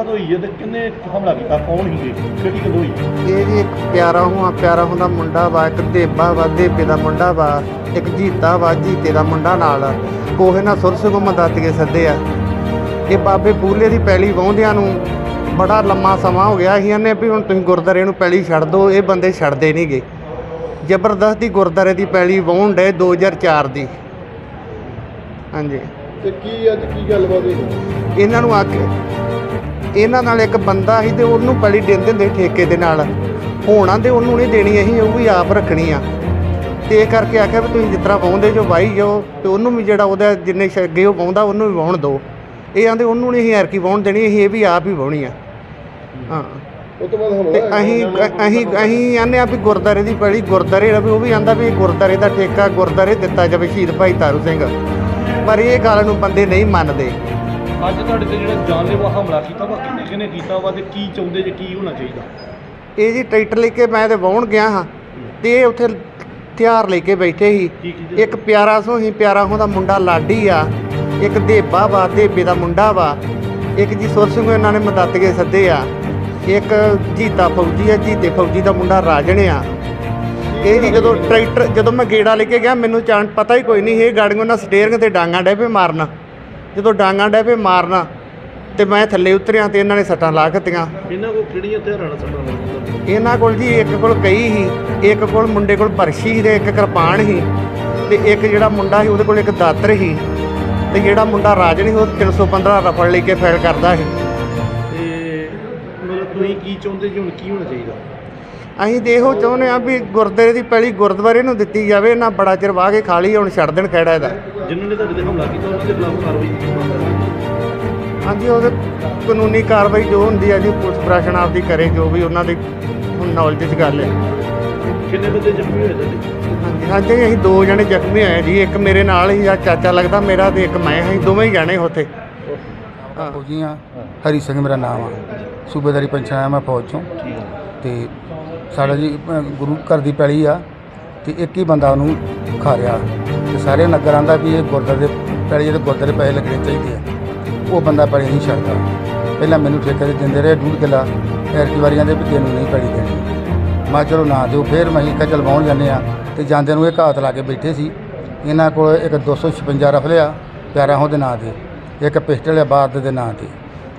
ਗੱਲਬਾਤ ਹੋਈ ਹੈ ਤੇ ਕਿੰਨੇ ਹਮਲਾ ਕੀਤਾ? ਕੌਣ ਸੀਗੇ ਕਿਹੜੀ ਗੱਲ ਹੋਈ? ਇਹ ਜੀ ਇੱਕ ਪਿਆਰਾ ਹੁਆ ਪਿਆਰਾ ਹੁੰਦਾ ਮੁੰਡਾ ਵਾ ਇੱਕ ਦੇਬਾ ਵਾ ਦੇਬੇ ਦਾ ਮੁੰਡਾ ਵਾ ਇੱਕ ਜੀਤਾ ਵਾ ਜੀਤੇ ਦਾ ਮੁੰਡਾ ਨਾਲ। ਕੋਹੇ ਨਾਲ ਸੁਰ ਸੁਗਮ ਦਾਤੀਏ ਸੱਦੇ ਆ। ਇਹ ਬਾਬੇ ਬੂਲੇ ਦੀ ਪੈਲੀ ਵਾਹੁੰਦਿਆਂ ਨੂੰ ਬੜਾ ਲੰਮਾ ਸਮਾਂ ਹੋ ਗਿਆ ਸੀ ਇਹਨੇ ਵੀ ਹੁਣ ਤੁਸੀਂ ਗੁਰਦਾਰੇ ਨੂੰ ਪੈਲੀ ਛੱਡ ਦਿਓ ਇਹ ਬੰਦੇ ਛੱਡਦੇ ਨਹੀਂਗੇ ਜ਼ਬਰਦਸਤੀ ਗੁਰਦਾਰੇ ਦੀ ਪੈਲੀ ਵਾਹੁਣ ਡੇ 2004 ਦੀ। ਹਾਂਜੀ। ਤੇ ਕੀ ਅੱਜ ਕੀ ਗੱਲਬਾਤ ਹੋਈ? ਇਹਨਾਂ ਨੂੰ ਅੱਗ ਇਹਨਾਂ ਨਾਲ ਇੱਕ ਬੰਦਾ ਸੀ ਤੇ ਉਹਨੂੰ ਪੈਲੀ ਦੇ ਦਿੰਦੇ ਠੇਕੇ ਦੇ ਨਾਲ। ਹੋਣਾ ਤੇ ਉਹਨੂੰ ਨਹੀਂ ਦੇਣੀ ਅਸੀਂ ਉਹ ਵੀ ਆਪ ਰੱਖਣੀ ਆ। ਤੇ ਇਹ ਕਰਕੇ ਆਖਿਆ ਵੀ ਤੁਸੀਂ ਜਿਸ ਤਰ੍ਹਾਂ ਵਾਹੁੰਦੇ ਜੋ ਵਾਹੀ ਜਾਓ ਤੇ ਉਹਨੂੰ ਵੀ ਜਿਹੜਾ ਉਹਦਾ ਜਿੰਨੇ ਸ਼- ਅੱਗੇ ਉਹ ਵਾਹੁੰਦਾ ਉਹਨੂੰ ਵੀ ਵਾਹੁਣ ਦਿਓ। ਇਹ ਆਂਦੇ ਉਹਨੂੰ ਨਹੀਂ ਅਸੀਂ ਐਰਕੀ ਵਾਹੁਣ ਦੇਣੀ ਅਸੀਂ ਇਹ ਵੀ ਆਪ ਹੀ ਵਾਹੁਣੀ ਆ। ਹਾਂ। ਉਹ ਤੋਂ ਬਾਅਦ ਤੇ ਅਸੀਂ ਅਸੀਂ ਅਸੀਂ ਆਨੇ ਆ ਵੀ ਗੁਰਦਾਰੇ ਦੀ ਪੈਲੀ ਗੁਰਦਾਰੇ ਰਵੇ ਉਹ ਵੀ ਆਂਦਾ ਵੀ ਗੁਰਦਾਰੇ ਦਾ ਠੇਕਾ ਗੁਰਦਾਰੇ ਦਿੱਤਾ ਜਾਵੇ ਸ਼ਹੀਦ ਭਾਈ ਤਾਰੂ ਸਿੰਘ। ਪਰ ਇਹ ਗੱਲ ਨੂੰ ਬੰਦੇ ਨਹੀਂ ਮੰਨਦੇ। ਅੱਜ ਤੁਹਾਡੇ ਤੇ ਜਿਹੜਾ ਜਾਨਲੇਵਾ ਹਮਲਾ ਕੀਤਾ ਵਾ ਕਿੰਨੇ ਕਿੰਨੇ ਕੀਤਾ ਵਾ ਤੇ ਕੀ ਚਾਹੁੰਦੇ ਜੇ ਕੀ ਹੋਣਾ ਚਾਹੀਦਾ? ਇਹ ਜੀ ਟਰੈਕਟਰ ਲੈ ਕੇ ਮੈਂ ਤੇ ਵਾਹੁਣ ਗਿਆ ਹਾਂ ਤੇ ਇਹ ਉੱਥੇ ਹਥਿਆਰ ਲੈ ਕੇ ਬੈਠੇ ਸੀ। ਇੱਕ ਪਿਆਰਾ ਸੋ ਹੀ ਪਿਆਰਾ ਉਹਦਾ ਮੁੰਡਾ ਲਾਡੀ ਆ ਇੱਕ ਦੇਬਾ ਵਾ ਦੇਬੇ ਦਾ ਮੁੰਡਾ ਵਾ ਇੱਕ ਜੀ ਸੁਰ ਸਿੰਘ ਇਹਨਾਂ ਨੇ ਮਦਦਗੇ ਸੱਦੇ ਆ ਇੱਕ ਜੀਤਾ ਫੌਜੀ ਆ ਜੀਤੇ ਫੌਜੀ ਦਾ ਮੁੰਡਾ ਰਾਜਣ ਆ। ਇਹ ਜੀ ਜਦੋਂ ਟਰੈਕਟਰ ਜਦੋਂ ਮੈਂ ਗੇੜਾ ਲੈ ਕੇ ਗਿਆ ਮੈਨੂੰ ਚਾਣ ਪਤਾ ਹੀ ਕੋਈ ਨਹੀਂ ਇਹ ਗਾੜੀਆਂ ਨਾਲ ਸਟੀਅਰਿੰਗ ਤੇ ਡਾਂਗਾ ਡੈ ਪਏ ਮਾਰਨਾ। ਜਦੋਂ ਡਾਂਗਾ ਡੈ ਮਾਰਨਾ ਤੇ ਮੈਂ ਥੱਲੇ ਉਤਰਿਆ ਤੇ ਇਹਨਾਂ ਨੇ ਸੱਟਾਂ ਲਾ ਦਿੱਤੀਆਂ ਇਹਨਾਂ ਕੋ ਕਿਹੜੀਆਂ ਹਥਿਆਰਾਂ ਸੱਟਾਂ ਲੱਗੀਆਂ ਇਹਨਾਂ ਕੋਲ ਜੀ ਇੱਕ ਕੋਲ ਕਈ ਸੀ ਇੱਕ ਕੋਲ ਮੁੰਡੇ ਕੋਲ ਬਰਸ਼ੀ ਸੀ ਤੇ ਇੱਕ ਕਿਰਪਾਨ ਸੀ ਤੇ ਇੱਕ ਜਿਹੜਾ ਮੁੰਡਾ ਸੀ ਉਹਦੇ ਕੋਲ ਇੱਕ ਦਾਤਰ ਸੀ ਤੇ ਜਿਹੜਾ ਮੁੰਡਾ ਰਾਜ ਨਹੀਂ ਉਹ 315 ਰਫਲ ਲੈ ਕੇ ਫਾਇਰ ਕਰਦਾ ਸੀ। ਤੇ ਮਤਲਬ ਤੁਸੀਂ ਕੀ ਚਾਹੁੰਦੇ ਜੀ ਹੁਣ ਕੀ ਹੋਣਾ ਚਾਹੀਦਾ? ਅਸੀਂ ਤੇ ਇਹੋ ਚਾਹੁੰਦੇ ਆ ਵੀ ਗੁਰਦੁਆਰੇ ਦੀ ਪਹਿਲੀ ਗੁਰਦੁਆਰੇ ਨੂੰ ਦਿੱਤੀ ਜਾਵੇ ਨਾ ਬੜਾ ਚਿਰ ਵਾਹ ਕੇ ਖਾਲੀ ਹੁਣ ਛੱਡ ਦੇਣ ਖਹਿੜਾ ਇਹਦਾ। ਜਿਨ੍ਹਾਂ ਨੇ ਤੁਹਾਡੇ ਤੇ ਹਮਲਾ ਕੀਤਾ ਉਹਨਾਂ ਦੇ ਖਿਲਾਫ ਕਾਰਵਾਈ ਕੀਤੀ ਮੰਗ ਕਰਦੇ ਹਾਂਜੀ ਉਹਦੇ ਕਾਨੂੰਨੀ ਕਾਰਵਾਈ ਜੋ ਹੁੰਦੀ ਹੈ ਜੀ ਪੁਲਿਸ ਪ੍ਰਸ਼ਾਸਨ ਆਪਦੀ ਕਰੇ ਜੋ ਵੀ ਉਹਨਾਂ ਦੀ ਹੁਣ ਨੌਲੇਜ 'ਚ ਗੱਲ ਹੈ। ਕਿੰਨੇ ਬੰਦੇ ਜ਼ਖਮੀ ਹੋਏ ਤੁਹਾਡੇ? ਹਾਂਜੀ ਹਾਂਜੀ ਅਸੀਂ ਦੋ ਜਣੇ ਜ਼ਖਮੀ ਹੋਏ ਜੀ ਇੱਕ ਮੇਰੇ ਨਾਲ ਹੀ ਆ ਚਾਚਾ ਲੱਗਦਾ ਮੇਰਾ ਤੇ ਇੱਕ ਮੈਂ ਹਾਂ ਦੋਵੇਂ ਹੀ ਜਾਣੇ ਉੱਥੇ। ਹਾਂ। ਫੌਜੀ ਹਾਂ ਹਰੀ ਸਿੰਘ ਮੇਰਾ ਨਾਮ ਆ। ਸੂਬੇਦਾਰੀ ਆਇਆ ਮੈਂ ਫੌਜ ਚੋਂ। ਤੇ ਸਾਡਾ ਜੀ ਅ, ਗੁਰੂ ਘਰ ਦੀ ਪੈਲੀ ਆ ਤੇ ਇੱਕ ਹੀ ਬੰਦਾ ਉਹਨੂੰ ਖਾ ਰਿਹਾ। ਤੇ ਸਾਰੇ ਨਗਰ ਆਂਦਾ ਵੀ ਇਹ ਗੁਰਦੁਆਰੇ ਦੇ ਪੈਲੀ ਜਿਹੜੇ ਗੁਰਦੁਆਰੇ ਪੈਸੇ ਲੱਗਣੇ ਚਾਹੀਦੇ ਆ। ਉਹ ਬੰਦਾ ਪੈਲੀ ਨਹੀਂ ਛੱਡਦਾ। ਪਹਿਲਾਂ ਮੈਨੂੰ ਠੇਕੇ ਤੇ ਦਿੰਦੇ ਰਹੇ ਡੂਢ ਕਿੱਲਾ ਐਰਕੀ ਵਾਰੀਆਂ ਦੇ ਵੀ ਤੈਨੂੰ ਨਹੀਂ ਪੈਲੀ ਦੇਣੀ। ਮੈਂ ਚਲੋ ਨਾ ਦਿਓ ਫਿਰ ਮੈਂ ਕਿਹਾ ਚਲ ਵਾਹੁਣ ਜਾਂਦੇ ਆ ਤੇ ਜਾਂਦੇ ਨੂੰ ਇਹ ਘਾਤ ਲਾ ਕੇ ਬੈਠੇ ਸੀ। ਇਹਨਾਂ ਕੋਲ ਇੱਕ 256 ਰਫਲ ਆ ਪਿਆਰਾ ਉਹਦੇ ਨਾਂ ਦੇ ਇੱਕ ਪਿਸਟਲ ਆ ਬਾਦ ਦੇ ਨਾਂ ਤੇ।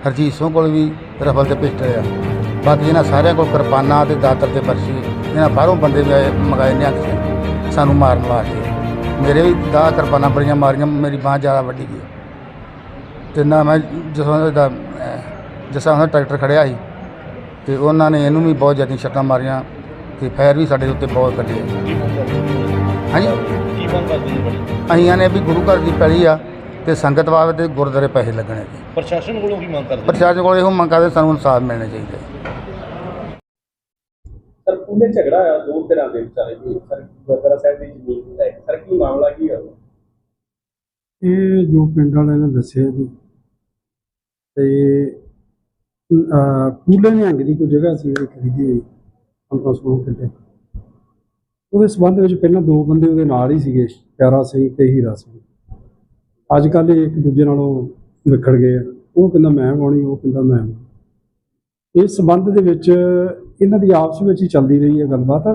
ਹਰਜੀਤ ਸਿੰਘ ਕੋਲ ਵੀ ਰਫਲ ਤੇ ਪਿਸਟਲ ਆ। ਬਾਕੀ ਇਹਨਾਂ ਸਾਰਿਆਂ ਕੋਲ ਕਿਰਪਾਨਾਂ ਤੇ ਦਾਤਰ ਤੇ ਪਰਚੀ ਇਹਨਾਂ ਬਾਹਰੋਂ ਬੰਦੇ ਵੀ ਆਏ ਮੰਗਾਏ ਨੇ ਕੇ ਸਾਨੂੰ ਮਾਰਨ ਵਾਸਤੇ। ਮੇਰੇ ਵੀ ਦਾ ਕਿਰਪਾਨਾਂ ਬੜੀਆਂ ਮਾਰੀਆਂ ਮੇਰੀ ਬਾਂਹ ਜ਼ਿਆਦਾ ਵੱਡੀ ਗਈ। ਤੇ ਨਾ ਮੈਂ ਜਦੋਂ ਦਾ ਜਿਸਾਂ ਉਹਦਾ ਟਰੈਕਟਰ ਖੜਿਆ ਸੀ ਤੇ ਉਹਨਾਂ ਨੇ ਇਹਨੂੰ ਵੀ ਬਹੁਤ ਜ਼ਿਆਦਾ ਛੱਟਾਂ ਮਾਰੀਆਂ ਤੇ ਫਾਇਰ ਵੀ ਸਾਡੇ ਉੱਤੇ ਬਹੁਤ ਕੱਢੇ? ਹਾਂਜੀ? ਕੀ ਮੰਗ ਕਰਦੇ ਅਸੀਂ ਆਨੇ ਵੀ ਗੁਰੂ ਘਰ ਦੀ ਪੈਲੀ ਆ ਤੇ ਸੰਗਤ ਵਾਵੇ ਤੇ ਗੁਰਦੁਆਰੇ ਪੈਸੇ ਲੱਗਣੇ ਜੀ ਪ੍ਰਸ਼ਾਸਨ ਕੋਲੋਂ ਕੀ ਮੰਗ ਕਰਦੇ? ਪ੍ਰਸ਼ਾਸਨ ਕੋਲ ਇਹੋ ਮੰਗ ਕਰਦੇ ਸਾਨੂੰ ਇਨਸਾਫ ਮਿਲਣਾ ਚਾਹੀਦਾ। ਹੈ ਸਰ ਪੁਣੇ ਝਗੜਾ ਆ ਦੋ ਧਿਰਾਂ ਦੇ ਵਿਚਾਲੇ ਜੀ ਸਰ, ਗੁਰਦੁਆਰਾ ਸਾਹਿਬ ਦੀ ਜ਼ਮੀਨ ਨੂੰ ਲੈ ਕੇ ਸਰ, ਕੀ ਮਾਮਲਾ ਕੀ ਹੈ ਇਹ ਜੋ ਪਿੰਡ ਵਾਲਿਆਂ ਨੇ ਦੱਸਿਆ ਜੀ, ਤੇ ਕੂਲੇ ਨਿਹੰਗ ਦੀ ਕੋਈ ਜਗ੍ਹਾ ਸੀ, ਉਹ ਖਰੀਦੀ ਹੋਈ 1500 ਕਿੱਲੇ ਉਹਦੇ ਸਬੰਧ ਵਿੱਚ ਪਹਿਲਾਂ ਦੋ ਬੰਦੇ ਉਹਦੇ ਨਾਲ ਹੀ ਸੀਗੇ, ਪਿਆਰਾ ਸਿੰਘ ਤੇ ਹੀਰਾ ਸਿੰਘ। ਅੱਜ ਕੱਲ ਇੱਕ ਦੂਜੇ ਨਾਲੋਂ ਵਿਖੜ ਗਏ ਆ। ਉਹ ਕਹਿੰਦਾ, ਮੈਂ ਵਾਉਣੀ ਉਹ ਕਹਿੰਦਾ, ਮੈਂ ਇਸ ਸਬੰਧ ਦੇ ਵਿੱਚ ਇਹਨਾਂ ਦੀ ਆਪਸ ਵਿੱਚ ਹੀ ਚੱਲਦੀ ਰਹੀ ਹੈ ਗੱਲਬਾਤ।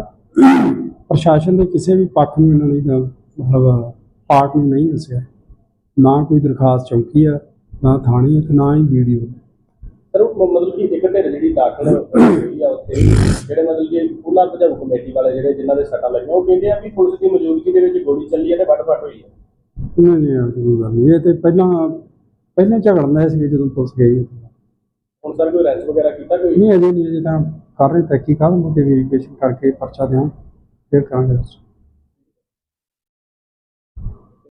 ਪ੍ਰਸ਼ਾਸਨ ਦੇ ਕਿਸੇ ਵੀ ਪੱਖ ਨੂੰ ਇਹਨਾਂ ਨੇ ਨਾ ਮਤਲਬ ਪਾਰਟ ਨੂੰ ਨਹੀਂ ਦੱਸਿਆ। ਨਾ ਕੋਈ ਦਰਖਾਸਤ ਚੌਂਕੀ ਆ ਨਾ ਥਾਣੇ ਆ ਤੇ ਨਾ ਹੀ ਵੀਡੀਓ ਸਰ ਮਤਲਬ ਕਿ ਇੱਕ ਢਿਰ ਜਿਹੜੀ ਦਾਖਲ ਹੋਈ ਆ ਉੱਥੇ ਜਿਹੜੇ ਮਤਲਬ ਕਿ ਪੂਲਾ ਭਜਾਊ ਕਮੇਟੀ ਵਾਲੇ ਜਿਹੜੇ ਜਿਨ੍ਹਾਂ ਦੇ ਸੱਟਾਂ ਲੱਗੀਆਂ ਉਹ ਕਹਿੰਦੇ ਆ ਵੀ ਪੁਲਿਸ ਦੀ ਮੌਜੂਦਗੀ ਦੇ ਵਿੱਚ ਗੋਲੀ ਚੱਲੀ ਹੈ ਤੇ ਵੱਟ ਵੱਟ ਹੋਈ ਹੈ ਉਹਨਾਂ ਨੇ ਆ ਕੋਈ ਗੱਲ ਨਹੀਂ। ਇਹ ਤੇ ਪਹਿਲਾਂ ਪਹਿਲਾਂ ਝਗੜਨ ਸੀ ਜਦੋਂ ਪੁਲਿਸ ਗਈ। ਹੁਣ ਸਰ ਕੋਈ ਅਰੈਸਟ ਵਗੈਰਾ ਕੀਤਾ ਕੋਈ? ਨਹੀਂ ਅਜੇ ਨਹੀਂ ਅਜੇ ਤਾਂ ਕਰ ਰਹੇ ਤਹਿਕੀਕਾਤ ਮੁੱਦੇ ਵੈਰੀਫਿਕੇਸ਼ਨ ਕਰਕੇ ਪਰਚਾ ਦਿਆਂ ਫਿਰ ਕਰਾਂਗੇ arrest।